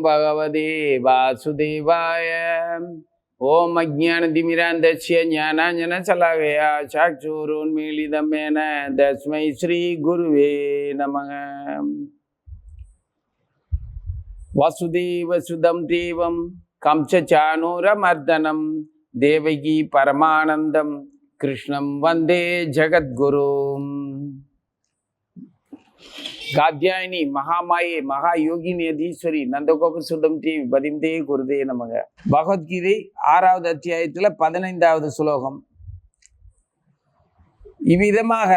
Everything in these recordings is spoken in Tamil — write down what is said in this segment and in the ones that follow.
ஓம் பகவதே வாசுதேவாய ஓம் அஜானதிமிராந்தஸ்ய ஞானாஞ்சன சலாகயா சாக்ஷூரோன்மீலிதமேன தஸ்மை ஸ்ரீ குருவே நமக வசுதேவசுதம் தேவம் கம்சச்சானூரமர்தனம் தேவகி பரமானந்தம் கிருஷ்ணம் வந்தே ஜகத்குரும் காத்தியாயினி மகாமாயே மகா யோகினி அதீஸ்வரி நந்தகோப சுடம் டிவி பதிந்தே குருதே நமக பகவத்கீதை ஆறாவது அத்தியாயத்தில் பதினைந்தாவது சுலோகம் இவ்விதமாக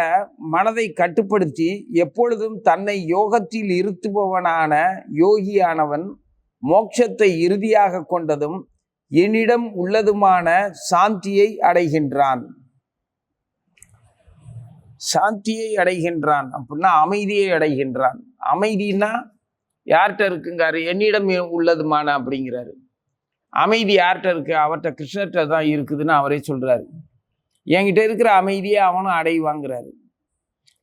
மனதை கட்டுப்படுத்தி எப்பொழுதும் தன்னை யோகத்தில் இருத்துபவனான யோகியானவன் மோட்சத்தை இறுதியாக கொண்டதும் என்னிடம் உள்ளதுமான சாந்தியை அடைகின்றான். சாந்தியை அடைகின்றான் அப்படின்னா அமைதியை அடைகின்றான். அமைதினா யார்கிட்ட இருக்குங்காரு? என்னிடம் உள்ளதுமான அப்படிங்கிறாரு. அமைதி யார்கிட்ட இருக்கு? அவர்கிட்ட கிருஷ்ணர்கிட்ட தான் இருக்குதுன்னு அவரே சொல்கிறாரு என்கிட்ட இருக்கிற அமைதியை அவனும் அடைவாங்கிறாரு.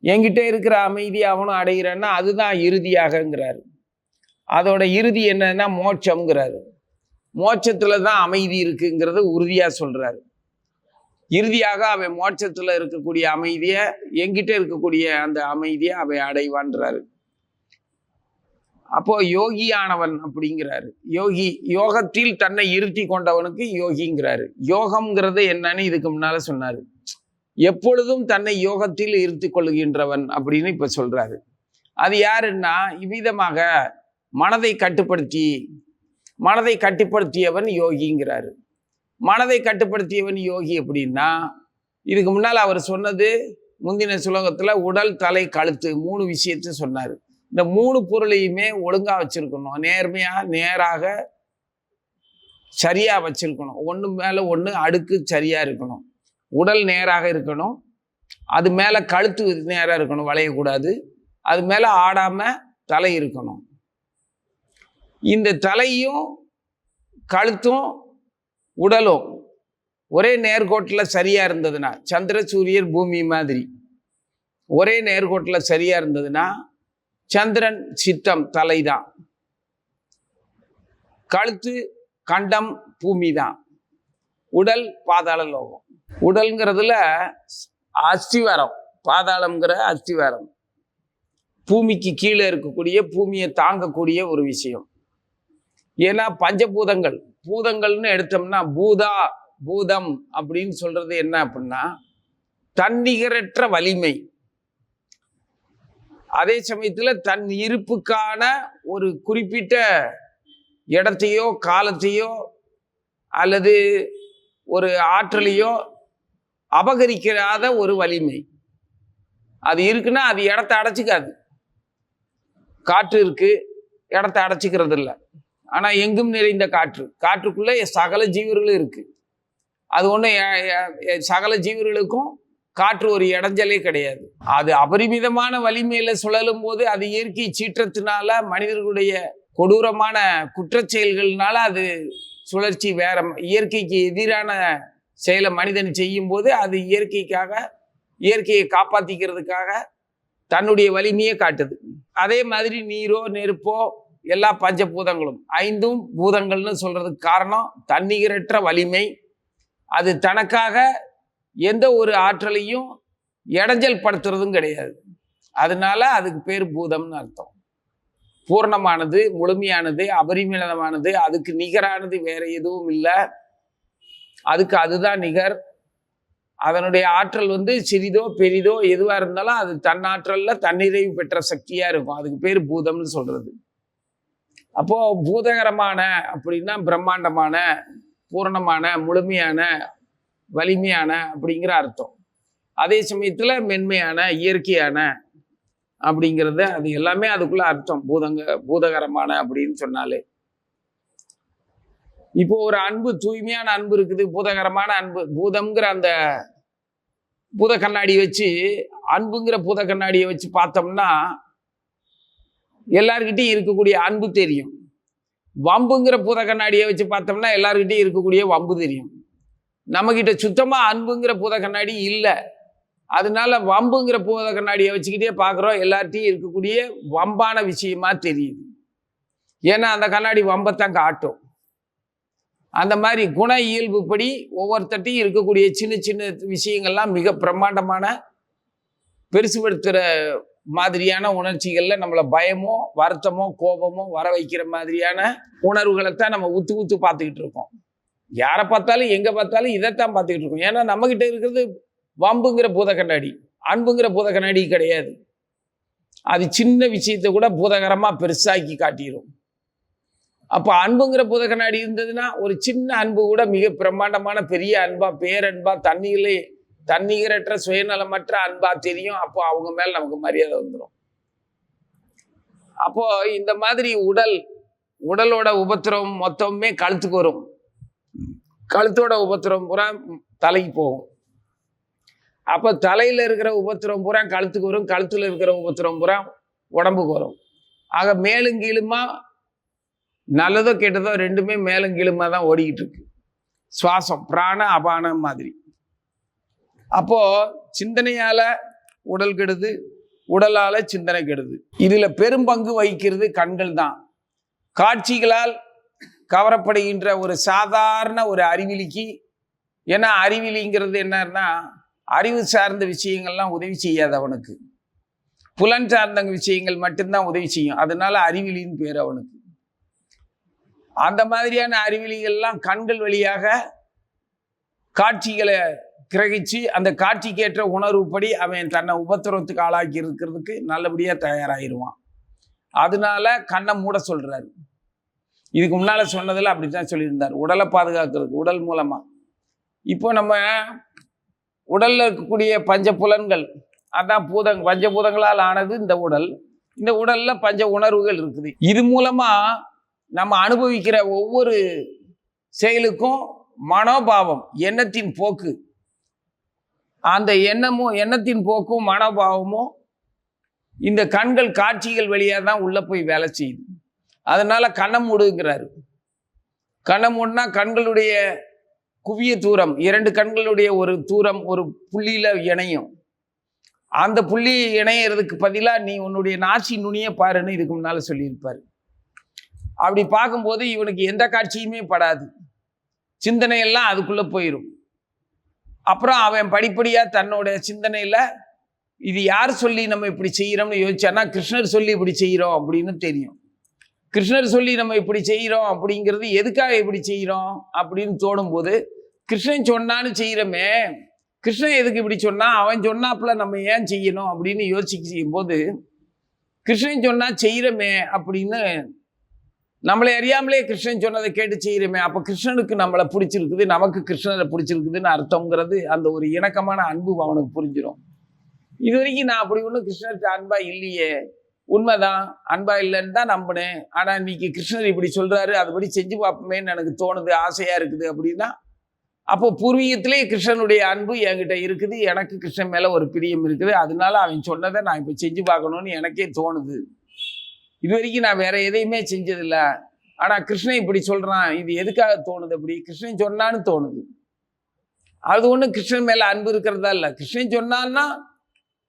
என்கிட்ட இருக்கிற அமைதியை அவனும் அடைகிறான்னா அதுதான் இறுதியாகங்கிறாரு. அதோட இறுதி என்னன்னா மோட்சம்ங்கிறாரு. மோட்சத்தில் தான் அமைதி இருக்குங்கிறத உறுதியாக சொல்கிறாரு இறுதியாக அவன் மோட்சத்துல இருக்கக்கூடிய அமைதியை எங்கிட்ட இருக்கக்கூடிய அந்த அமைதியை அவன் அடைவான்றாரு. அப்போ யோகியானவன் அப்படிங்கிறாரு. யோகி யோகத்தில் தன்னை இருத்தி கொண்டவனுக்கு யோகிங்கிறாரு. யோகம்ங்கிறது என்னன்னு இதுக்கு முன்னால சொன்னாரு. எப்பொழுதும் தன்னை யோகத்தில் இருத்தி கொள்கின்றவன் அப்படின்னு இப்ப சொல்றாரு. அது யாருன்னா இவ்விதமாக மனதை கட்டுப்படுத்தி மனதை கட்டுப்படுத்தியவன் யோகிங்கிறாரு. மனதை கட்டுப்படுத்தியவன் யோகி அப்படின்னா இதுக்கு முன்னால் அவர் சொன்னது முந்தின சுலோகத்தில் உடல் தலை கழுத்து மூணு விஷயத்த சொன்னார். இந்த மூணு பொருளையுமே ஒழுங்காக வச்சுருக்கணும். நேர்மையாக நேராக சரியாக வச்சிருக்கணும். ஒன்று மேலே ஒன்று அடுக்கு சரியாக இருக்கணும். உடல் நேராக இருக்கணும். அது மேலே கழுத்து நேராக இருக்கணும் வளையக்கூடாது. அது மேலே ஆடாமல் தலை இருக்கணும். இந்த தலையும் கழுத்தும் உடலும் ஒரே நேர்கோட்டில் சரியாக இருந்ததுன்னா சந்திர சூரியர் பூமி மாதிரி. ஒரே நேர்கோட்டில் சரியாக இருந்ததுன்னா சந்திரன் சித்தம் தலை தான் கழுத்து கண்டம் பூமி தான் உடல் பாதாள லோகம். உடல்ங்கிறதுல அஸ்திவாரம் பாதாளம்ங்கிற அஸ்திவாரம். பூமிக்கு கீழே இருக்கக்கூடிய பூமியை தாங்கக்கூடிய ஒரு விஷயம். ஏன்னா பஞ்சபூதங்கள் பூதங்கள்னு எடுத்தோம்னா பூதா பூதம் அப்படின்னு சொல்றது என்ன அப்படின்னா தன்னிகரற்ற வலிமை. அதே சமயத்தில் தன் இருப்புக்கான ஒரு குறிப்பிட்ட இடத்தையோ காலத்தையோ அல்லது ஒரு ஆற்றலையோ அபகரிக்காத ஒரு வலிமை. அது இருக்குன்னா அது இடத்த அடைச்சிக்காது. காற்று இருக்கு இடத்த அடைச்சிக்கிறது இல்லை ஆனால் எங்கும் நிறைந்த காற்று. காற்றுக்குள்ளே சகல ஜீவர்களும் இருக்குது அது ஒன்றும் சகல ஜீவர்களுக்கும் காற்று ஒரு இடைஞ்சலே கிடையாது. அது அபரிமிதமான வலிமையில சுழலும் போது அது இயற்கை சீற்றத்தினால மனிதர்களுடைய கொடூரமான குற்றச் செயல்கள்னால அது சுழற்சி வேற இயற்கைக்கு எதிரான செயலை மனிதன் செய்யும் போது அது இயற்கைக்காக இயற்கையை காப்பாற்றிக்கிறதுக்காக தன்னுடைய வலிமையை காட்டுது. அதே மாதிரி நீரோ நெருப்போ எல்லா பஞ்சபூதங்களும். ஐந்தும் பூதங்கள்னு சொல்றதுக்கு காரணம் தண்ணீரற்ற வலிமை. அது தனக்காக எந்த ஒரு ஆற்றலையும் இடைஞ்சல் படுத்துறதும் கிடையாது. அதனால அதுக்கு பேர் பூதம்னு அர்த்தம். பூர்ணமானது முழுமையானது அபரிமிதமானது அதுக்கு நிகரானது வேற எதுவும் இல்லை. அதுக்கு அதுதான் நிகர். அதனுடைய ஆற்றல் வந்து சிறிதோ பெரிதோ எதுவாக இருந்தாலும் அது தன்னாற்றலில் தன்னிறைவு பெற்ற சக்தியாக இருக்கும். அதுக்கு பேர் பூதம்னு சொல்கிறது அப்போ பூதகரமான அப்படின்னா பிரம்மாண்டமான பூரணமான முழுமையான வலிமையான அப்படிங்கிற அர்த்தம். அதே சமயத்தில் மென்மையான இயற்கையான அப்படிங்கிறத அது எல்லாமே அதுக்குள்ள அர்த்தம். பூதங்க பூதகரமான அப்படின்னு சொன்னாலே. இப்போ ஒரு அன்பு தூய்மையான அன்பு இருக்குது பூதகரமான அன்பு. பூதம்ங்கிற அந்த பூத கண்ணாடி வச்சு அன்புங்கிற பூத கண்ணாடியை வச்சு பார்த்தோம்னா எல்லார்கிட்டையும் இருக்கக்கூடிய அன்பு தெரியும். வம்புங்கிற பூத கண்ணாடியை வச்சு பார்த்தோம்னா எல்லார்கிட்டையும் இருக்கக்கூடிய வம்பு தெரியும். நம்மக்கிட்ட சுத்தமாக அன்புங்கிற பூத கண்ணாடி இல்லை. அதனால வம்புங்கிற பூத கண்ணாடியை வச்சுக்கிட்டே பார்க்குறோம். எல்லார்ட்டையும் இருக்கக்கூடிய வம்பான விஷயமா தெரியுது. ஏன்னா அந்த கண்ணாடி வம்பத்தான் காட்டும். அந்த மாதிரி குண இயல்புப்படி ஒவ்வொருத்தட்டையும் இருக்கக்கூடிய சின்ன சின்ன விஷயங்கள்லாம் மிக பிரம்மாண்டமான பெருசுபடுத்துகிற மாதிரியான உணர்ச்சிகளில் நம்மளை பயமோ வருத்தமோ கோபமோ வர வைக்கிற மாதிரியான உணர்வுகளை தான் நம்ம உத்து ஊத்து பார்த்துக்கிட்டு இருக்கோம். யாரை பார்த்தாலும் எங்கே பார்த்தாலும் இதைத்தான் பார்த்துக்கிட்டு இருக்கோம். ஏன்னா நம்மக்கிட்ட இருக்கிறது வம்புங்கிற பூத கண்ணாடி. அன்புங்கிற பூத கண்ணாடி கிடையாது. அது சின்ன விஷயத்தை கூட பூதகரமாக பெருசாக்கி காட்டிடும் அப்போ அன்புங்கிற பூத கண்ணாடி இருந்ததுன்னா ஒரு சின்ன அன்பு கூட மிக பிரம்மாண்டமான பெரிய அன்பா பேரன்பா தண்ணியிலே தண்ணீரற்ற சுயநலமற்ற அன்பா தெரியும். அப்போ அவங்க மேல நமக்கு மரியாதை வந்துடும் அப்போ இந்த மாதிரி உடல் உடலோட உபத்திரவம் மொத்தமே கழுத்துக்கு வரும். கழுத்தோட உபத்திரம் பூரா தலைக்கு போகும். அப்போ தலையில இருக்கிற உபத்திரம் பூரா கழுத்துக்கு வரும். கழுத்துல இருக்கிற உபத்திரம் பூரா உடம்புக்கு வரும். ஆக மேலும் கீழுமா நல்லதோ கெட்டதோ ரெண்டுமே மேலும் கீழுமா தான் ஓடிக்கிட்டு இருக்கு. சுவாசம் பிராண அபானம் மாதிரி. அப்போது சிந்தனையால் உடல் கெடுது உடலால் சிந்தனை கெடுது. இதில் பெரும்பங்கு வகிக்கிறது கண்கள் தான். காட்சிகளால் கவரப்படுகின்ற ஒரு சாதாரண ஒரு அறிவிலிக்கு ஏன்னா அறிவிலிங்கிறது என்னன்னா அறிவு சார்ந்த விஷயங்கள்லாம் உதவி செய்யாது அவனுக்கு. புலன் சார்ந்த விஷயங்கள் மட்டும்தான் உதவி செய்யும். அதனால அறிவிலின்னு பேர் அவனுக்கு. அந்த மாதிரியான அறிவிலிகள்லாம் கண்கள் வழியாக காட்சிகளை கிரகிச்சு அந்த காட்சிக்கேற்ற உணர்வுப்படி அவன் தன்னை உபத்திரவத்துக்கு ஆளாக்கி இருக்கிறதுக்கு நல்லபடியாக தயாராகிருவான். அதனால கண்ணை மூட சொல்கிறாரு இதுக்கு முன்னால் சொன்னதில் அப்படி தான் சொல்லியிருந்தார். உடலை பாதுகாக்கிறதுக்கு உடல் மூலமாக இப்போ நம்ம உடலில் இருக்கக்கூடிய பஞ்ச புலன்கள் அதான் பூதங் பஞ்சபூதங்களால் ஆனது இந்த உடல். இந்த உடலில் பஞ்ச உணர்வுகள் இருக்குது. இது மூலமாக நம்ம அனுபவிக்கிற ஒவ்வொரு செயலுக்கும் மனோபாவம் எண்ணத்தின் போக்கு அந்த எண்ணமும் எண்ணத்தின் போக்கும் மனோபாவமும் இந்த கண்கள் காட்சிகள் வழியாக தான் உள்ளே போய் வேலை செய்யுது. அதனால் கண்ணை மூடுங்கிறாரு. கண்ணை மூடுனா கண்களுடைய குவிய தூரம் இரண்டு கண்களுடைய ஒரு தூரம் ஒரு புள்ளியில் இணையும். அந்த புள்ளி இணையிறதுக்கு பதிலாக நீ உன்னுடைய நாசி நுனிய பாருன்னு இதுக்கு முன்னால் சொல்லியிருப்பாரு. அப்படி பார்க்கும்போது இவனுக்கு எந்த காட்சியுமே படாது. சிந்தனையெல்லாம் அதுக்குள்ளே போயிடும் அப்புறம் அவன் படிப்படியாக தன்னோட சிந்தனையில் இது யார் சொல்லி நம்ம இப்படி செய்கிறோம்னு யோசிச்சானா கிருஷ்ணர் சொல்லி இப்படி செய்கிறோம் அப்படின்னு தெரியும். கிருஷ்ணர் சொல்லி நம்ம இப்படி செய்கிறோம் அப்படிங்கிறது எதுக்காக இப்படி செய்கிறோம் அப்படின்னு தோணும்போது கிருஷ்ணன் சொன்னான்னு செய்கிறோமே கிருஷ்ணன் எதுக்கு இப்படி சொன்னால் அவன் சொன்னாப்புல நம்ம ஏன் செய்யணும் அப்படின்னு யோசிக்கும் போது கிருஷ்ணன் சொன்னால் செய்கிறோமே அப்படின்னு நம்மளை அறியாமலே கிருஷ்ணன் சொன்னதை கேட்டு செய்கிறோமே அப்போ கிருஷ்ணனுக்கு நம்மளை பிடிச்சிருக்குது நமக்கு கிருஷ்ணரை பிடிச்சிருக்குதுன்னு அர்த்தங்கிறது அந்த ஒரு இணக்கமான அன்பு அவனுக்கு புரிஞ்சிடும் இது வரைக்கும் நான் அப்படி ஒன்றும் கிருஷ்ணருக்கு அன்பா இல்லையே. உண்மைதான் அன்பா இல்லைன்னு தான் நம்பினேன். ஆனால் இன்னைக்கு கிருஷ்ணர் இப்படி சொல்கிறாரு அதுபடி செஞ்சு பார்ப்போமேன்னு எனக்கு தோணுது ஆசையாக இருக்குது அப்படின்னா அப்போ பூர்வீகத்திலே கிருஷ்ணனுடைய அன்பு என்கிட்ட இருக்குது எனக்கு கிருஷ்ணன் மேலே ஒரு பிரியம் இருக்குது. அதனால அவன் சொன்னதை நான் இப்போ செஞ்சு பார்க்கணும்னு எனக்கே தோணுது. இது வரைக்கும் நான் வேற எதையுமே செஞ்சதில்ல. ஆனா கிருஷ்ணன் இப்படி சொல்றான். இது எதுக்காக தோணுது அப்படி? கிருஷ்ணன் சொன்னான்னு தோணுது. அது ஒன்றும் கிருஷ்ணன் மேல அன்பு இருக்கிறதா இல்லை. கிருஷ்ணன் சொன்னான்னா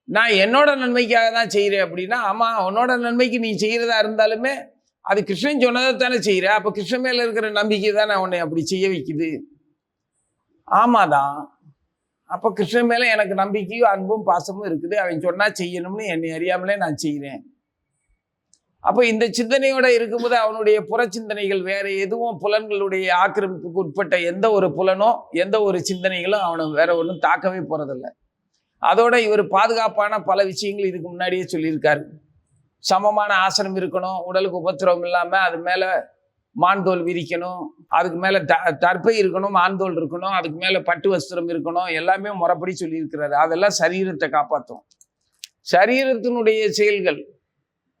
நான் என்னோட நன்மைக்காக தான் செய்கிறேன் அப்படின்னா ஆமா உன்னோட நன்மைக்கு நீ செய்கிறதா இருந்தாலுமே அது கிருஷ்ணன் சொன்னதை தானே செய்கிற அப்ப கிருஷ்ணன் மேல இருக்கிற நம்பிக்கை தானே உன்னை அப்படி செய்ய வைக்குது. ஆமாதான் அப்ப கிருஷ்ணன் மேல எனக்கு நம்பிக்கையும் அன்பும் பாசமும் இருக்குது. அவன் சொன்னா செய்யணும்னு என்னை அறியாமலே நான் செய்கிறேன் அப்போ இந்த சிந்தனையோட இருக்கும்போது அவனுடைய புற சிந்தனைகள் வேற எதுவும் புலன்களுடைய ஆக்கிரமிப்புக்கு உட்பட்ட எந்த ஒரு புலனோ எந்த ஒரு சிந்தனைகளும் அவனை வேற ஒன்றும் தாக்கவே போகிறதில்ல அதோட இவர் பாதுகாப்பான பல விஷயங்கள் இதுக்கு முன்னாடியே சொல்லியிருக்காரு. சமமான ஆசனம் இருக்கணும் உடலுக்கு உபத்திரவம் இல்லாமல் அது மேலே மான்தோல் விரிக்கணும் அதுக்கு மேலே த தற்பை இருக்கணும் மான்தோல் இருக்கணும் அதுக்கு மேலே பட்டு வஸ்திரம் இருக்கணும் எல்லாமே முறைப்படி சொல்லியிருக்கிறாரு. அதெல்லாம் சரீரத்தை காப்பாற்றும் சரீரத்தினுடைய செயல்கள்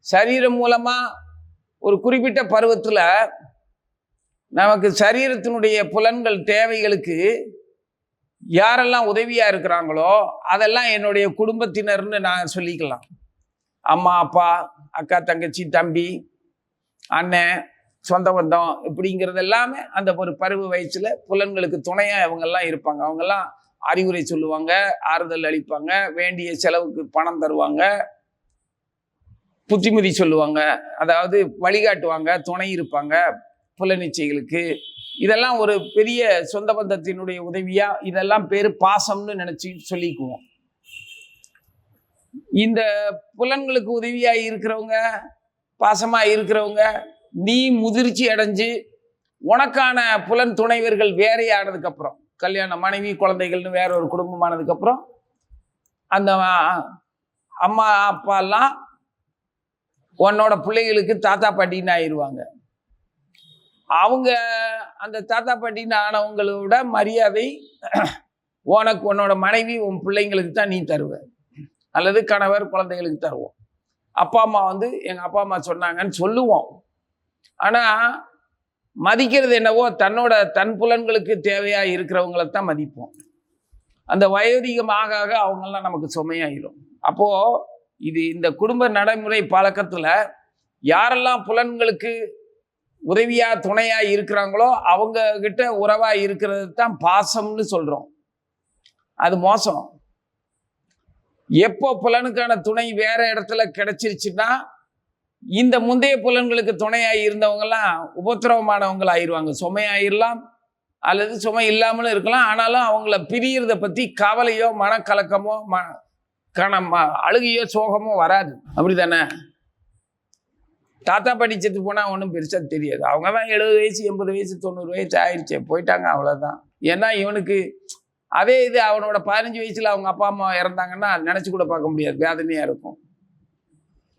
சரீரம் மூலமாக ஒரு குறிப்பிட்ட பருவத்தில் நமக்கு சரீரத்தினுடைய புலன்கள் தேவைகளுக்கு யாரெல்லாம் உதவியாக இருக்கிறாங்களோ அதெல்லாம் என்னுடைய குடும்பத்தினர்னு நான் சொல்லிக்கலாம். அம்மா அப்பா அக்கா தங்கச்சி தம்பி அண்ணன் சொந்த பந்தம் இப்படிங்கிறது எல்லாமே அந்த ஒரு பருவ வயசில் புலன்களுக்கு துணையாக இவங்கெல்லாம் இருப்பாங்க. அவங்கெல்லாம் அறிவுரை சொல்லுவாங்க ஆறுதல் அளிப்பாங்க வேண்டிய செலவுக்கு பணம் தருவாங்க. புத்திமதி சொல்லுவாங்க. அதாவது வழிகாட்டுவாங்க துணை இருப்பாங்க புலனிச்சைகளுக்கு. இதெல்லாம் ஒரு பெரிய சொந்த பந்தத்தினுடைய உதவியாக இதெல்லாம் பேர் பாசம்னு நினச்சி சொல்லிக்குவோம். இந்த புலன்களுக்கு உதவியாக இருக்கிறவங்க பாசமாக இருக்கிறவங்க நீ முதிர்ச்சி அடைஞ்சு உனக்கான புலன் துணைவர்கள் வேறையானதுக்கப்புறம் கல்யாண கல்யாணம் மனைவி குழந்தைகள்னு வேற ஒரு குடும்பமானதுக்கப்புறம் அந்த அம்மா அப்பாலாம் உன்னோட பிள்ளைகளுக்கு தாத்தா பாட்டின்னு ஆயிடுவாங்க. அவங்க அந்த தாத்தா பாட்டின்னு ஆனவங்களோட மரியாதை உனக்கு உன்னோட மனைவி உன் பிள்ளைங்களுக்கு தான் நீ தருவ. அல்லது கணவர் குழந்தைகளுக்கு தருவோம். அப்பா அம்மா வந்து எங்கள் அப்பா அம்மா சொன்னாங்கன்னு சொல்லுவோம். ஆனால் மதிக்கிறது என்னவோ தன்னோட தன் புலன்களுக்கு தேவையாக இருக்கிறவங்கள தான் மதிப்போம். அந்த வயோதிகமாக ஆக அவங்கெல்லாம் நமக்கு சுமையாயிடும் அப்போது இது இந்த குடும்ப நடைமுறை பழக்கத்தில் யாரெல்லாம் புலன்களுக்கு உதவியாக துணையாக இருக்கிறாங்களோ அவங்க கிட்ட உறவாக இருக்கிறது தான் பாசம்னு சொல்கிறோம் அது மோசம். எப்போ புலனுக்கான துணை வேற இடத்துல கிடைச்சிருச்சுன்னா இந்த முந்தைய புலன்களுக்கு துணையாக இருந்தவங்கெல்லாம் உபத்திரவமானவங்கள் ஆயிடுவாங்க சுமையாயிடலாம் அல்லது சுமை இல்லாமலும் இருக்கலாம். ஆனாலும் அவங்கள பிரியறதை பற்றி கவலையோ மனக்கலக்கமோ ம கண அழுகையோ சோகமோ வராது. அப்படி தானே தாத்தா பாட்டி செத்து போனால் ஒன்றும் பெருசா தெரியாது. அவங்க தான் எழுபது வயசு எண்பது வயசு தொண்ணூறு வயசு ஆயிடுச்சு போயிட்டாங்க அவ்வளோதான் ஏன்னா இவனுக்கு அதே இது அவனோட பதினஞ்சு வயசுல அவங்க அப்பா அம்மா இறந்தாங்கன்னா நினச்சி கூட பார்க்க முடியாது. வேதனையாக இருக்கும்.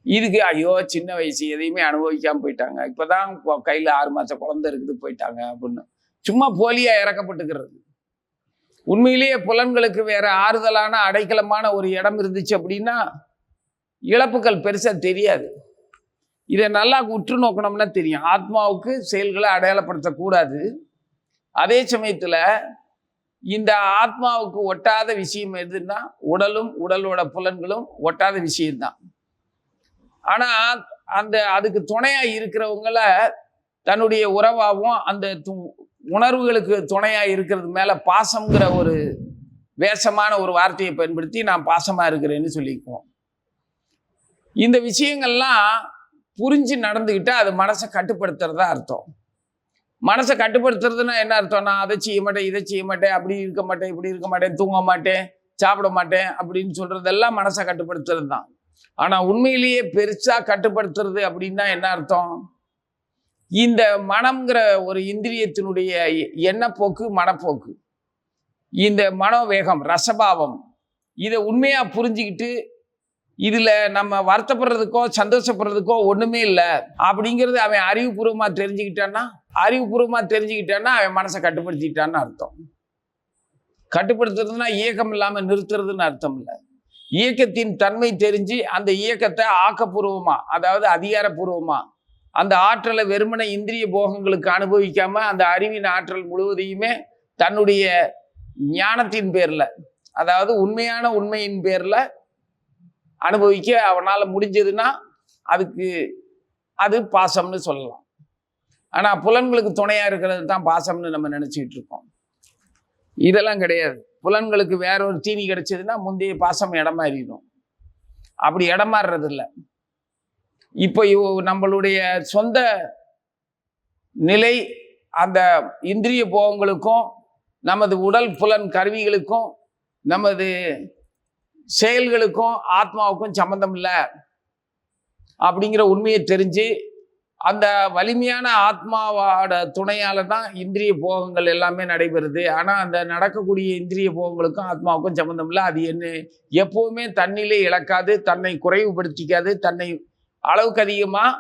இதுக்கு ஐயோ சின்ன வயசு எதையுமே அனுபவிக்காமல் போயிட்டாங்க. இப்போ தான் கையில் ஆறு மாதம் குழந்தை இருக்குது போயிட்டாங்க அப்படின்னு. சும்மா போலியா இறக்கப்பட்டுக்கிறது. உண்மையிலேயே புலன்களுக்கு வேற ஆறுதலான அடைக்கலமான ஒரு இடம் இருந்துச்சு அப்படின்னா இழப்புகள் பெருசாக தெரியாது. இதை நல்லா உற்று நோக்கணும்னா தெரியும். ஆத்மாவுக்கு செயல்களை அடையாளப்படுத்தக்கூடாது அதே சமயத்தில் இந்த ஆத்மாவுக்கு ஒட்டாத விஷயம் எதுன்னா உடலும் உடலோட புலன்களும் ஒட்டாத விஷயம்தான். ஆனால் அந்த அதுக்கு துணையாக இருக்கிறவங்கள தன்னுடைய உறவாகவும் அந்த து- உணர்வுகளுக்கு துணையாக இருக்கிறது மேலே பாசம்ங்கிற ஒரு வேஷமான ஒரு வார்த்தையை பயன்படுத்தி நான் பாசமாக இருக்கிறேன்னு சொல்லிக்குவோம். இந்த விஷயங்கள்லாம் புரிஞ்சு நடந்துக்கிட்டால் அது மனசை கட்டுப்படுத்துறதா அர்த்தம். மனசை கட்டுப்படுத்துறதுன்னா என்ன அர்த்தம் நான் அதை செய்ய மாட்டேன் இதை செய்ய மாட்டேன் அப்படி இருக்க மாட்டேன் இப்படி இருக்க மாட்டேன் தூங்க மாட்டேன் சாப்பிட மாட்டேன் அப்படின்னு சொல்கிறதெல்லாம் மனசை கட்டுப்படுத்துறது தான் ஆனால் உண்மையிலேயே பெருசாக கட்டுப்படுத்துறது அப்படின்னா என்ன அர்த்தம்? இந்த மனம்ங்கிற ஒரு இந்திரியத்தினுடைய எ- எண்ணப்போக்கு மனப்போக்கு. இந்த மனோவேகம் ரசபாவம் இதை உண்மையாக புரிஞ்சுக்கிட்டு இதில் நம்ம வருத்தப்படுறதுக்கோ சந்தோஷப்படுறதுக்கோ ஒன்றுமே இல்லை அப்படிங்கிறது அவன் அறிவுபூர்வமாக தெரிஞ்சுக்கிட்டான்னா அறிவுபூர்வமாக தெரிஞ்சுக்கிட்டான்னா அவன் மனசை கட்டுப்படுத்திக்கிட்டான்னு அர்த்தம். கட்டுப்படுத்துறதுன்னா இயக்கம் இல்லாமல் நிறுத்துறதுன்னு அர்த்தம் இல்லை. இயக்கத்தின் தன்மை தெரிஞ்சு அந்த இயக்கத்தை ஆக்கப்பூர்வமாக அதாவது அதிகாரப்பூர்வமாக அந்த ஆற்றலை வெறுமனை இந்திரிய போகங்களுக்கு அனுபவிக்காம அந்த அறிவின் ஆற்றல் முழுவதையுமே தன்னுடைய ஞானத்தின் பேரில் அதாவது உண்மையான உண்மையின் பேரில் அனுபவிக்க அவனால் முடிஞ்சதுன்னா அதுக்கு அது பாசம்னு சொல்லலாம். ஆனால் புலன்களுக்கு துணையாக இருக்கிறது தான் பாசம்னு நம்ம நினச்சிக்கிட்டு இருக்கோம். இதெல்லாம் கிடையாது. புலன்களுக்கு வேற ஒரு தீனி கிடைச்சதுன்னா முந்தைய பாசம் இடமாறிடும் அப்படி இடமாறுறது இல்லை இப்போ நம்மளுடைய சொந்த நிலை அந்த இந்திரிய போகங்களுக்கும் நமது உடல் புலன் கருவிகளுக்கும் நமது செயல்களுக்கும் ஆத்மாவுக்கும் சம்மந்தம் இல்லை. அப்படிங்கிற உண்மையை தெரிஞ்சு அந்த வலிமையான ஆத்மாவோட துணையால் தான் இந்திரிய போகங்கள் எல்லாமே நடைபெறுது. ஆனால் அந்த நடக்கக்கூடிய இந்திரிய போகங்களுக்கும் ஆத்மாவுக்கும் சம்மந்தம் இல்லை. அது என்ன எப்போவுமே தன்னிலை இழக்காது தன்னை குறைவுபடுத்திக்காது தன்னை அளவுக்கு அதிகமாக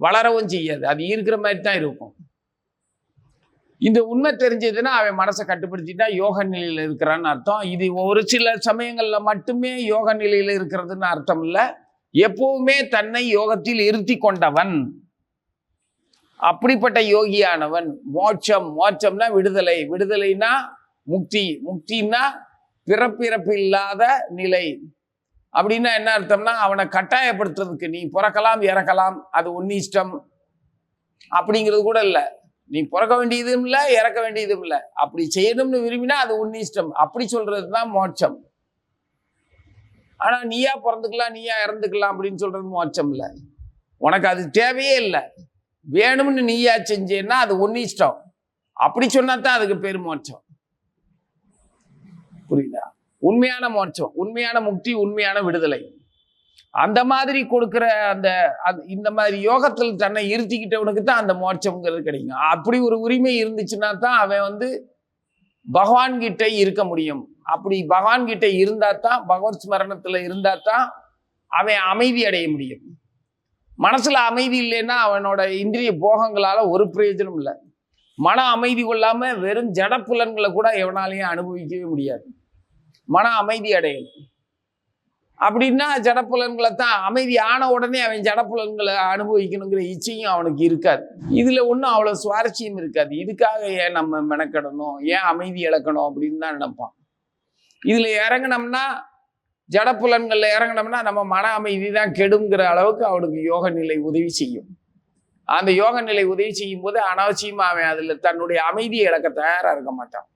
வளரவும் செய்யாது. அது இருக்கிற மாதிரி தான் இருக்கும். இந்த உண்மை தெரிஞ்சதுன்னா அவன் மனசை கட்டுப்படுத்திட்டா யோக நிலையில இருக்கிறான்னு அர்த்தம். இது ஒரு சில சமயங்கள்ல மட்டுமே யோக நிலையில இருக்கிறதுன்னு அர்த்தம் இல்லை. எப்பவுமே தன்னை யோகத்தில் இருத்தி கொண்டவன். அப்படிப்பட்ட யோகியானவன். மோட்சம் மோட்சம்னா விடுதலை. விடுதலைனா முக்தி. முக்தின்னா பிறப்பிறப்பு இல்லாத நிலை. அப்படின்னா என்ன அர்த்தம்னா அவனை கட்டாயப்படுத்துறதுக்கு நீ பிறக்கலாம் இறக்கலாம் அது உன் இஷ்டம். அப்படிங்கிறது கூட இல்லை. நீ பிறக்க வேண்டியதும் இல்லை இறக்க வேண்டியதும் இல்லை. அப்படி செய்யணும்னு விரும்பினா அது உன் இஷ்டம். அப்படி சொல்றது தான் மோட்சம். ஆனால் நீயா பிறந்துக்கலாம் நீயா இறந்துக்கலாம் அப்படின்னு சொல்றது மோட்சம் இல்லை. உனக்கு அது தேவையே இல்லை. வேணும்னு நீயா செஞ்சேன்னா அது ஒன்னு இஷ்டம். அப்படி சொன்னா தான் அதுக்கு பேர் மோட்சம். உண்மையான மோட்சம் உண்மையான முக்தி உண்மையான விடுதலை. அந்த மாதிரி கொடுக்குற அந்த இந்த மாதிரி யோகத்தில் தன்னை இருத்திக்கிட்டவனுக்கு தான் அந்த மோட்சம்ங்கிறது கிடைக்கும். அப்படி ஒரு உரிமை இருந்துச்சுன்னா தான் அவன் வந்து பகவான்கிட்ட இருக்க முடியும். அப்படி பகவான்கிட்ட இருந்தால் இருந்தா தான் பகவத் ஸ்மரணத்தில் இருந்தா தான் அவன் அமைதி அடைய முடியும். மனசில் அமைதி இல்லைன்னா அவனோட இந்திரிய போகங்களால் ஒரு பிரயோஜனம் இல்லை. மன அமைதி கொள்ளாமல் வெறும் ஜட புலன்களை கூட எவனாலையும் அனுபவிக்கவே முடியாது. மன அமைதி அடையணும். அப்படின்னா ஜடப்புலன்களை தான் அமைதி ஆன உடனே அவன் ஜடப்புலன்களை அனுபவிக்கணுங்கிற இச்சையும் அவனுக்கு இருக்காது. இதுல ஒன்றும் அவ்வளோ சுவாரஸ்யம் இருக்காது. இதுக்காக ஏன் நம்ம மெனக்கடணும்? ஏன் அமைதி இழக்கணும் அப்படின்னு தான் நினைப்பான். இதுல இறங்கினோம்னா ஜடப்புலன்களில் இறங்கினோம்னா நம்ம மன அமைதி தான் கெடுங்கிற அளவுக்கு அவனுக்கு யோக நிலை உதவி செய்யும். அந்த யோக நிலை உதவி செய்யும் போது அனாவசியமாக அவன் அதுல தன்னுடைய அமைதியை இழக்க தயாராக இருக்க மாட்டான்.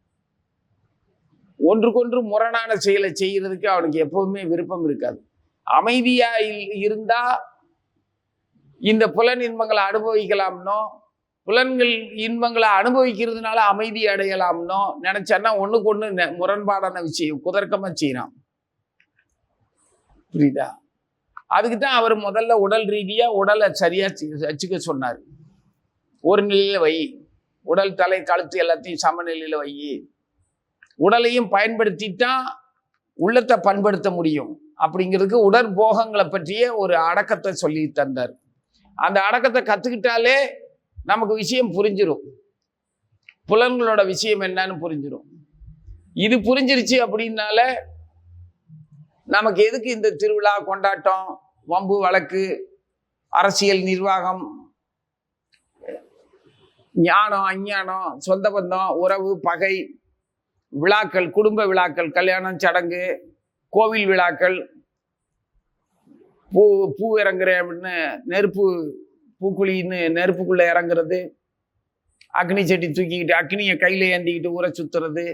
ஒன்றுக்கொன்று முரணான செயலை செய்யறதுக்கு அவனுக்கு எப்பவுமே விருப்பம் இருக்காது. அமைதியா இல்- இருந்தா இந்த புலன் இன்பங்களை அனுபவிக்கலாம்னோ புலன்கள் இன்பங்களை அனுபவிக்கிறதுனால அமைதி அடையலாம்னோ நினைச்சான்னா ஒண்ணுக்கு ஒண்ணு முரண்பாடான விஷயம் குதர்க்கமா செய்யறான். புரியுதா? அதுக்கு தான் அவர் முதல்ல உடல் ரீதியா உடலை சரியா வச்சுக்க சொன்னார். ஒரு நிலையில வை. உடல் தலை கழுத்து எல்லாத்தையும் சமநிலையில வை. உடலையும் பயன்படுத்திட்டா உள்ளத்தை பண்படுத்த முடியும். அப்படிங்கிறதுக்கு உடற்போகங்களை பற்றிய ஒரு அடக்கத்தை சொல்லி தந்தார். அந்த அடக்கத்தை கற்றுக்கிட்டாலே நமக்கு விஷயம் புரிஞ்சிடும் புலன்களோட விஷயம் என்னன்னு புரிஞ்சிடும் இது புரிஞ்சிருச்சு அப்படின்னால நமக்கு எதுக்கு இந்த திருவிழா கொண்டாட்டம் வம்பு வழக்கு அரசியல் நிர்வாகம் ஞானம் அஞ்ஞானம் சொந்த பந்தம் உறவு பகை விழாக்கள் குடும்ப விழாக்கள் கல்யாணம் சடங்கு கோவில் விழாக்கள் பூ பூ இறங்குற அப்படின்னு நெருப்பு பூக்குழின்னு நெருப்புக்குள்ளே இறங்குறது அக்னி செட்டி தூக்கிக்கிட்டு அக்னியை கையில் ஏந்திக்கிட்டு ஊரை சுற்றுறது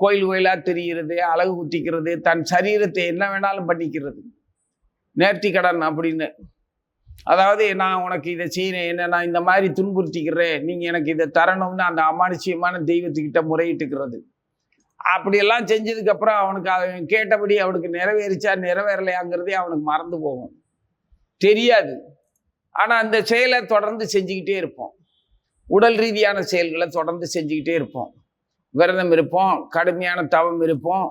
கோயில் கோயிலாக தெரிகிறது அழகு குத்திக்கிறது தன் சரீரத்தை என்ன வேணாலும் பண்ணிக்கிறது. நேர்த்தி கடன் அப்படின்னு. அதாவது நான் உனக்கு இதை செய்கிறேன் என்ன நான் இந்த மாதிரி துன்புறுத்திக்கிறேன் நீங்கள் எனக்கு இதை தரணும்னு அந்த அமானுஷ்யமான தெய்வத்துக்கிட்ட முறையிட்டுக்கிறது. அப்படியெல்லாம் செஞ்சதுக்கு அப்புறம் அவனுக்கு அவன் கேட்டபடி அவனுக்கு நிறைவேறிச்சா நிறைவேறலையாங்கிறதே அவனுக்கு மறந்து போகும். தெரியாது. ஆனால் அந்த செயலை தொடர்ந்து செஞ்சுக்கிட்டே இருப்போம். உடல் ரீதியான செயல்களை தொடர்ந்து செஞ்சுக்கிட்டே இருப்போம். விரதம் இருப்போம் கடுமையான தவம் இருப்போம்.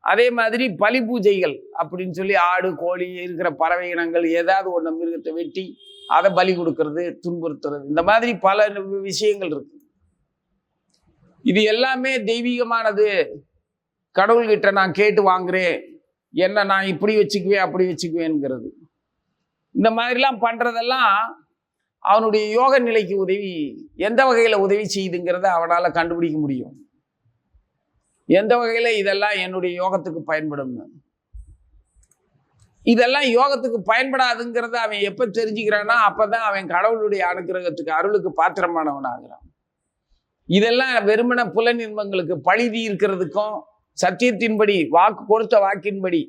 அதே மாதிரி பலி பூஜைகள் அப்படின்னு சொல்லி ஆடு கோழி இருக்கிற பறவை இனங்கள் ஏதாவது ஒன்று மிருகத்தை வெட்டி அதை பலி கொடுக்கறது துன்புறுத்துறது. இந்த மாதிரி பல விஷயங்கள் இருக்கு. இது எல்லாமே தெய்வீகமானது. கடவுள்கிட்ட நான் கேட்டு வாங்குறேன். என்ன நான் இப்படி வச்சுக்குவேன் அப்படி வச்சுக்குவேங்கிறது இந்த மாதிரிலாம் பண்ணுறதெல்லாம் அவனுடைய யோக நிலைக்கு உதவி எந்த வகையில் உதவி செய்யுதுங்கிறத அவனால் கண்டுபிடிக்க முடியும். எந்த வகையில் இதெல்லாம் என்னுடைய யோகத்துக்கு பயன்படும் இதெல்லாம் யோகத்துக்கு பயன்படாதுங்கிறத அவன் எப்போ தெரிஞ்சுக்கிறான்னா அப்பதான் அவன் கடவுளுடைய அனுக்கிரகத்துக்கு அருளுக்கு பாத்திரமானவன் ஆகிறான் இதெல்லாம் வெறுமன புலன் இன்பங்களுக்கு இருக்கிறதுக்கும் தீர்க்கிறதுக்கும் சத்தியத்தின்படி வாக்கு கொடுத்த வாக்கின்படி.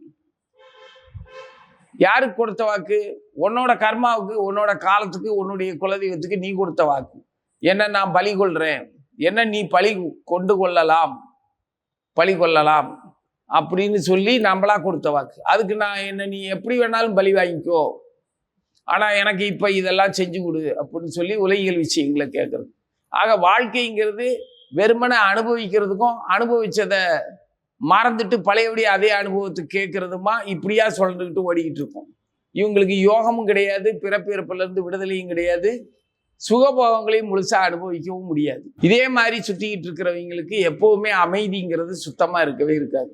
யாருக்கு கொடுத்த வாக்கு? உன்னோட கர்மாவுக்கு உன்னோட காலத்துக்கு உன்னுடைய குலதெய்வத்துக்கு நீ கொடுத்த வாக்கு. என்ன நான் பலி கொள்றேன்? என்ன நீ பழி கொண்டு கொள்ளலாம்? பழி கொள்ளலாம். அப்படின்னு சொல்லி நம்மளா கொடுத்த வாக்கு. அதுக்கு நான் என்ன நீ எப்படி வேணாலும் பலி வாங்கிக்கோ. ஆனால் எனக்கு இப்போ இதெல்லாம் செஞ்சு கொடு அப்படின்னு சொல்லி உலகியல் விஷயங்களை கேட்குறது ஆக வாழ்க்கைங்கிறது வெறுமனை அனுபவிக்கிறதுக்கும் அனுபவிச்சதை மறந்துட்டு பழையபடி அதே அனுபவத்தை கேட்கறதுமா? இப்படியா சொல்லிட்டு ஓடிக்கிட்டு இருக்கும் இவங்களுக்கு யோகமும் கிடையாது பிறப்பு இருந்து விடுதலையும் கிடையாது சுகபோகங்களையும் முழுசா அனுபவிக்கவும் முடியாது. இதே மாதிரி சுற்றிக்கிட்டு இருக்கிறவங்களுக்கு எப்போவுமே அமைதிங்கிறது சுத்தமா இருக்கவே இருக்காது.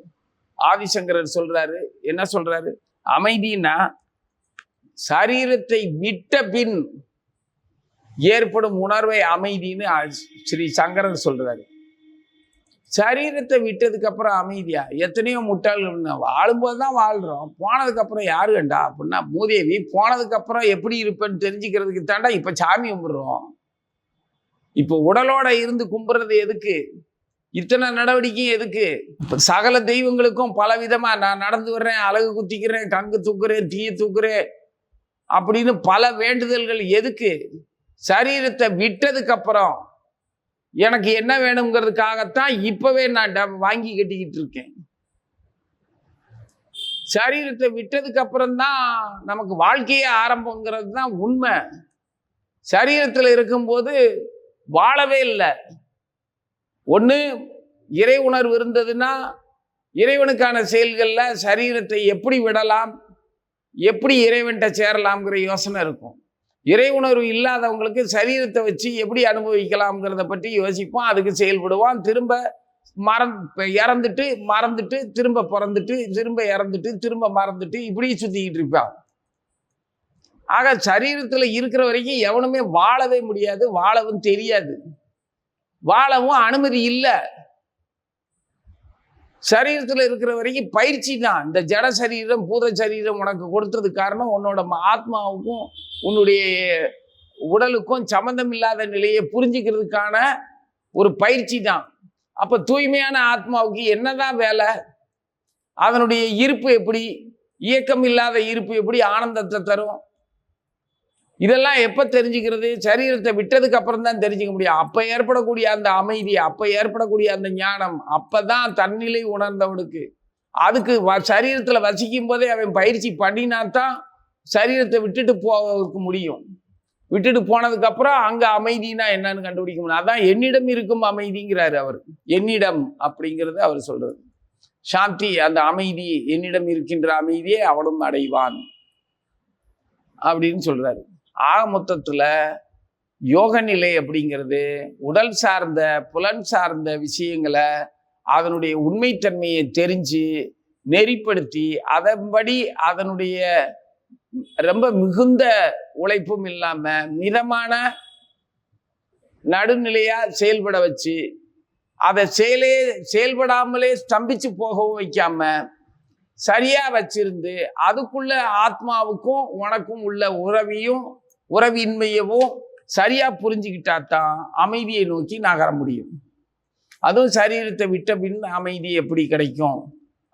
ஆதிசங்கரர் சொல்றாரு என்ன சொல்றாரு? அமைதினா சரீரத்தை விட்ட பின் ஏற்படும் உணர்வை அமைதின்னு ஸ்ரீ சங்கரன் சொல்றாரு. சரீரத்தை விட்டதுக்கு அப்புறம் அமைதியா? எத்தனையோ முட்டாள்கள் வாழும்போது தான் வாழ்றோம். போனதுக்கு அப்புறம் யாரு கண்டா? அப்படின்னா மூதேவி. போனதுக்கு அப்புறம் எப்படி இருப்பேன்னு தெரிஞ்சுக்கிறதுக்கு தாண்டா இப்ப சாமி கும்பிடுறோம். இப்போ உடலோட இருந்து கும்பிடுறது எதுக்கு? இத்தனை நடவடிக்கை எதுக்கு? சகல தெய்வங்களுக்கும் பல விதமா நான் நடந்து வர்றேன் அழகு குத்திக்கிறேன் கங்கு தூக்குறேன் தீய தூக்குறேன் அப்படின்னு பல வேண்டுதல்கள் எதுக்கு? சரீரத்தை விட்டதுக்கு அப்புறம் எனக்கு என்ன வேணுங்கிறதுக்காகத்தான் இப்பவே நான் ட- வாங்கி கட்டிக்கிட்டு இருக்கேன். சரீரத்தை விட்டதுக்கு அப்புறம் தான் நமக்கு வாழ்க்கையே ஆரம்பங்கிறது தான் உண்மை. சரீரத்தில் இருக்கும்போது வாழவே இல்லை. ஒன்று இறை உணர்வு இருந்ததுன்னா இறைவனுக்கான செயல்களில் சரீரத்தை எப்படி விடலாம் எப்படி இறைவன்கிட்ட சேரலாம்ங்கிற யோசனை இருக்கும். இறை உணர்வு இல்லாதவங்களுக்கு சரீரத்தை வச்சு எப்படி அனுபவிக்கலாம்ங்கிறத பற்றி யோசிப்போம். அதுக்கு செயல்படுவான் திரும்ப மறந் இறந்துட்டு மறந்துட்டு திரும்ப பிறந்துட்டு திரும்ப இறந்துட்டு திரும்ப மறந்துட்டு இப்படி சுத்திக்கிட்டு இருப்பான். ஆக சரீரத்தில் இருக்கிற வரைக்கும் எவனுமே வாழவே முடியாது வாழவும் தெரியாது. வாழவும் அனுமதி இல்லை. சரீரத்தில் இருக்கிற வரைக்கும் பயிற்சி தான். இந்த ஜட சரீரம் பூத சரீரம் உனக்கு கொடுத்ததுக்கு காரணம் உன்னோட ம- ஆத்மாவுக்கும் உன்னுடைய உடலுக்கும் சம்மந்தம் இல்லாத நிலையை புரிஞ்சுக்கிறதுக்கான ஒரு பயிற்சி தான். அப்போ தூய்மையான ஆத்மாவுக்கு என்னதான் வேலை? அதனுடைய இருப்பு எப்படி? இயக்கம் இல்லாத இருப்பு எப்படி ஆனந்தத்தை தரும்? இதெல்லாம் எப்போ தெரிஞ்சுக்கிறது? சரீரத்தை விட்டதுக்கு அப்புறம் தான் தெரிஞ்சுக்க முடியும். அப்போ ஏற்படக்கூடிய அந்த அமைதி அப்போ ஏற்படக்கூடிய அந்த ஞானம் அப்போ தான் தன்னிலை உணர்ந்தவனுக்கு. அதுக்கு வ சரீரத்தில் வசிக்கும் போதே அவன் பயிற்சி பண்ணினாத்தான் சரீரத்தை விட்டுட்டு போவதற்கு முடியும். விட்டுட்டு போனதுக்கப்புறம் அங்கே அங்க அமைதினா என்னன்னு கண்டுபிடிக்க முடியும். அதான் என்னிடம் இருக்கும் அமைதிங்கிறாரு அவர். என்னிடம் அப்படிங்கிறது அவர் சொல்கிறது சாந்தி அந்த அமைதி என்னிடம் இருக்கின்ற அமைதியை அவனும் அடைவான் அப்படின்னு சொல்றாரு. ஆக மொத்தத்தில் யோக நிலை அப்படிங்கிறது உடல் சார்ந்த புலன் சார்ந்த விஷயங்களை அதனுடைய உண்மைத்தன்மையை தெரிஞ்சு நெறிப்படுத்தி அதன்படி அதனுடைய ரொம்ப மிகுந்த உழைப்பும் இல்லாமல் மிதமான நடுநிலையாக செயல்பட வச்சு அதை செயலே செயல்படாமலே ஸ்தம்பிச்சு போகவும் வைக்காம சரியாக வச்சிருந்து அதுக்குள்ள ஆத்மாவுக்கும் உனக்கும் உள்ள உறவையும் உறவின்மையவும் சரியா புரிஞ்சுக்கிட்டா தான் அமைதியை நோக்கி நகர முடியும். அதுவும் சரீரத்தை விட்ட பின் அமைதி எப்படி கிடைக்கும்?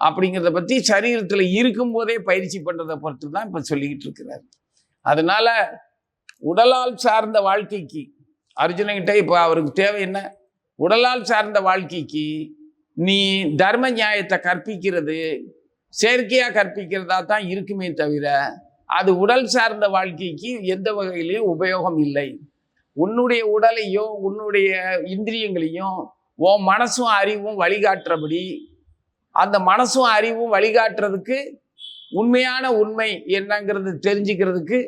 அப்படிங்கிறத பற்றி சரீரத்தில் இருக்கும்போதே பயிற்சி பண்ணுறதை பொறுத்து தான் இப்போ சொல்லிக்கிட்டு இருக்கிறார். அதனால உடலால் சார்ந்த வாழ்க்கைக்கு அர்ஜுனகிட்ட இப்போ அவருக்கு தேவை என்ன? உடலால் சார்ந்த வாழ்க்கைக்கு நீ தர்ம நியாயத்தை கற்பிக்கிறது செயற்கையாக கற்பிக்கிறதா தான் இருக்குமே தவிர அது உடல் சார்ந்த வாழ்க்கைக்கு எந்த வகையிலையும் உபயோகம் இல்லை. உன்னுடைய உடலையும் உன்னுடைய இந்திரியங்களையும் உன் மனசும் அறிவும் வழிகாட்டுறபடி அந்த மனசும் அறிவும் வழிகாட்டுறதுக்கு உண்மையான உண்மை என்னங்கிறது தெரிஞ்சுக்கிறதுக்கு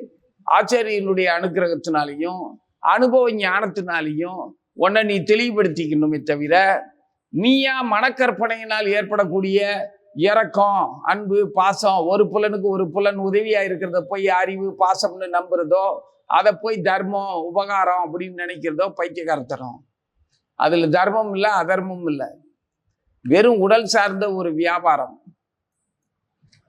ஆச்சாரியனுடைய அனுக்கிரகத்தினாலையும் அனுபவ ஞானத்தினாலையும் உன்னை நீ தெளிவுபடுத்திக்கணுமே தவிர நீயா மனக்கற்பனையினால் ஏற்படக்கூடிய இரக்கம் அன்பு பாசம் ஒரு புலனுக்கு ஒரு புலன் உதவியாக இருக்கிறத போய் அறிவு பாசம்னு நம்புறதோ அதை போய் தர்மம் உபகாரம் அப்படின்னு நினைக்கிறதோ பைத்தியகாரத்தனம் அதில் தர்மம் இல்லை அதர்மம் இல்லை. வெறும் உடல் சார்ந்த ஒரு வியாபாரம்.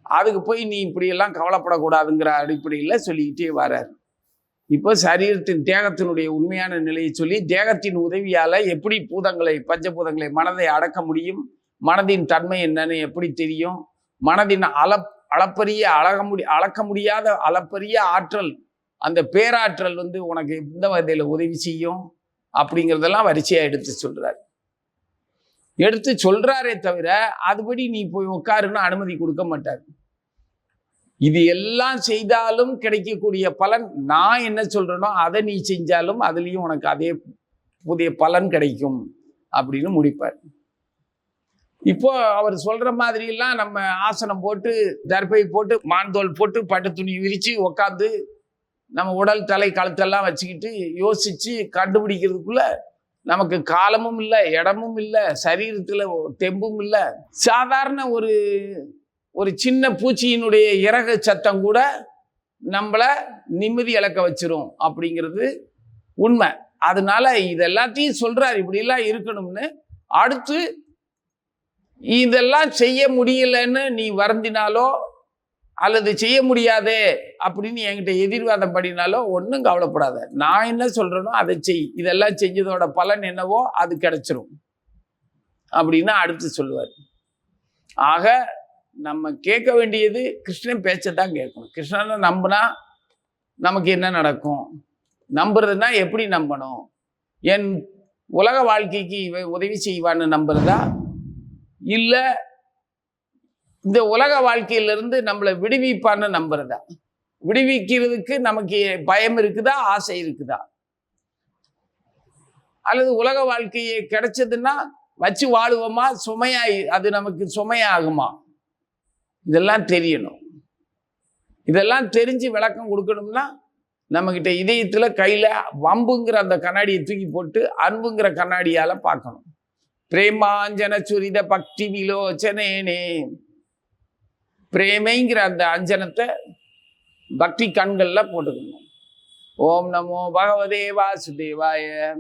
அதுக்கு போய் நீ இப்படியெல்லாம் கவலைப்படக்கூடாதுங்கிற அடிப்படையில் சொல்லிக்கிட்டே வரார். இப்போ சரீரத்தின் தேகத்தினுடைய உண்மையான நிலையை சொல்லி தேகத்தின் உதவியால் எப்படி பூதங்களை பஞ்சபூதங்களை மனதை அடக்க முடியும்? மனதின் தன்மை என்னன்னு எப்படி தெரியும்? மனதின் அள அளப்பரிய அழக முடி அளக்க முடியாத அளப்பரிய ஆற்றல் அந்த பேராற்றல் வந்து உனக்கு எந்த வகையில் உதவி செய்யும்? அப்படிங்கிறதெல்லாம் வரிசையாக எடுத்து சொல்கிறார் எடுத்து சொல்றாரே தவிர அதுபடி நீ போய் உட்காருன்னு அனுமதி கொடுக்க மாட்டார். இது எல்லாம் செய்தாலும் கிடைக்கக்கூடிய பலன் நான் என்ன சொல்றேனோ அதை நீ செஞ்சாலும் அதுலேயும் உனக்கு அதே புதிய பலன் கிடைக்கும் அப்படின்னு முடிப்பார். இப்போ அவர் சொல்ற மாதிரி எல்லாம் நம்ம ஆசனம் போட்டு தர்பை போட்டு மான்தோல் போட்டு பட்டு துணி விரிச்சு உக்காந்து நம்ம உடல் தலை கழுத்தெல்லாம் வச்சுக்கிட்டு யோசிச்சு கண்டுபிடிக்கிறதுக்குள்ள நமக்கு காலமும் இல்லை இடமும் இல்லை சரீரத்தில் தெம்பும் இல்லை. சாதாரண ஒரு ஒரு சின்ன பூச்சியினுடைய இறகு சத்தம் கூட நம்மளை நிம்மதி இழக்க வச்சிரும் அப்படிங்கிறது உண்மை. அதனால இதெல்லாத்தையும் சொல்கிறார் இப்படிலாம் இருக்கணும்னு அடுத்து இதெல்லாம் செய்ய முடியலன்னு நீ வருந்தினாலோ அல்லது செய்ய முடியாதே அப்படின்னு என்கிட்ட எதிர்வாதம் பண்ணினாலோ ஒன்றும் கவலைப்படாத. நான் என்ன சொல்கிறேனோ அதை செய். இதெல்லாம் செஞ்சதோட பலன் என்னவோ அது கிடைச்சிரும். அப்படின்னு அடுத்து சொல்லுவார். ஆக நம்ம கேட்க வேண்டியது கிருஷ்ணன் பேச்சை தான் கேட்கணும். கிருஷ்ணனை நம்பினா நமக்கு என்ன நடக்கும்? நம்புறதுன்னா எப்படி நம்பணும்? என் உலக வாழ்க்கைக்கு இவன் உதவி செய்வான்னு நம்புறதா? இல்லை இந்த உலக வாழ்க்கையிலிருந்து நம்மளை விடுவிப்பான்னு நம்புறதா? விடுவிக்கிறதுக்கு நமக்கு பயம் இருக்குதா? ஆசை இருக்குதா? அல்லது உலக வாழ்க்கையை கிடைச்சதுன்னா வச்சு வாழுவோமா? சுமையாய் அது நமக்கு சுமையாகுமா? இதெல்லாம் தெரியணும். இதெல்லாம் தெரிஞ்சு விளக்கம் கொடுக்கணும்னா நம்மக்கிட்ட இதயத்தில் கையில் வம்புங்கிற அந்த கண்ணாடியை தூக்கி போட்டு அன்புங்கிற கண்ணாடியால் பார்க்கணும். பிரேமாஞ்சன சுரித பக்தி விலோச்சனேனே. பிரேமைங்கிற அந்த அஞ்சனத்தை பக்தி கண்கள்ல போட்டுக்கணும். ஓம் நமோ பகவதே வாசுதேவாய.